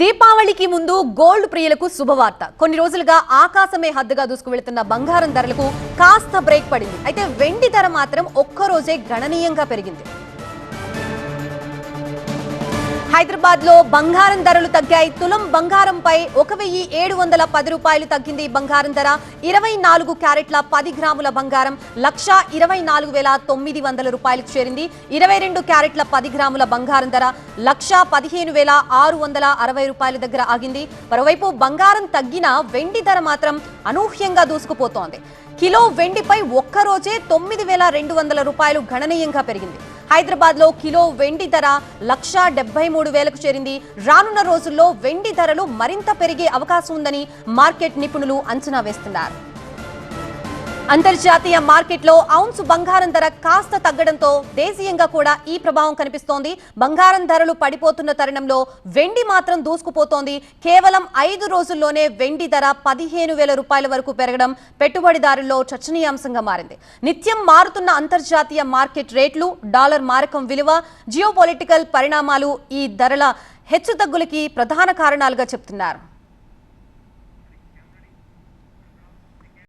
దీపావళికి ముందు గోల్డ్ ప్రియులకు శుభవార్త. కొన్ని రోజులుగా ఆకాశమే హద్దుగా దూసుకు వెళుతున్న బంగారం ధరలకు కాస్త బ్రేక్ పడింది. అయితే వెండి ధర మాత్రం ఒక్క రోజే గణనీయంగా పెరిగింది. హైదరాబాద్లో బంగారం ధరలు తగ్గాయి. తులం బంగారంపై ఒక వెయ్యి ఏడు వందల పది రూపాయలు తగ్గింది బంగారం ధర. ఇరవై నాలుగు క్యారెట్ల పది గ్రాముల బంగారం లక్ష ఇరవై నాలుగు వేల తొమ్మిది వందల రూపాయలకు చేరింది. ఇరవై రెండు క్యారెట్ల పది గ్రాముల బంగారం ధర లక్ష పదిహేను వేల ఆరు వందల అరవై రూపాయల దగ్గర ఆగింది. మరోవైపు బంగారం తగ్గిన వెండి ధర మాత్రం అనూహ్యంగా దూసుకుపోతోంది. కిలో వెండిపై ఒక్కరోజే తొమ్మిది వేల రెండు వందల రూపాయలు గణనీయంగా పెరిగింది. హైదరాబాద్లో కిలో వెండి ధర లక్ష డెబ్బై మూడు వేలకు చేరింది. రానున్న రోజుల్లో వెండి ధరలు మరింత పెరిగే అవకాశం ఉందని మార్కెట్ నిపుణులు అంచనా వేస్తున్నారు. అంతర్జాతీయ మార్కెట్లో ఔన్స్ బంగారం ధర కాస్త తగ్గడంతో దేశీయంగా కూడా ఈ ప్రభావం కనిపిస్తోంది. బంగారం ధరలు పడిపోతున్న తరుణంలో వెండి మాత్రం దూసుకుపోతోంది. కేవలం ఐదు రోజుల్లోనే వెండి ధర పదిహేను వేల రూపాయల వరకు పెరగడం పెట్టుబడిదారుల్లో చర్చనీయాంశంగా మారింది. నిత్యం మారుతున్న అంతర్జాతీయ మార్కెట్ రేట్లు డాలర్ మారకం విలువ జియోపొలిటికల్ పరిణామాలు ఈ ధరల హెచ్చుతగ్గులకి ప్రధాన కారణాలుగా చెప్తున్నారు.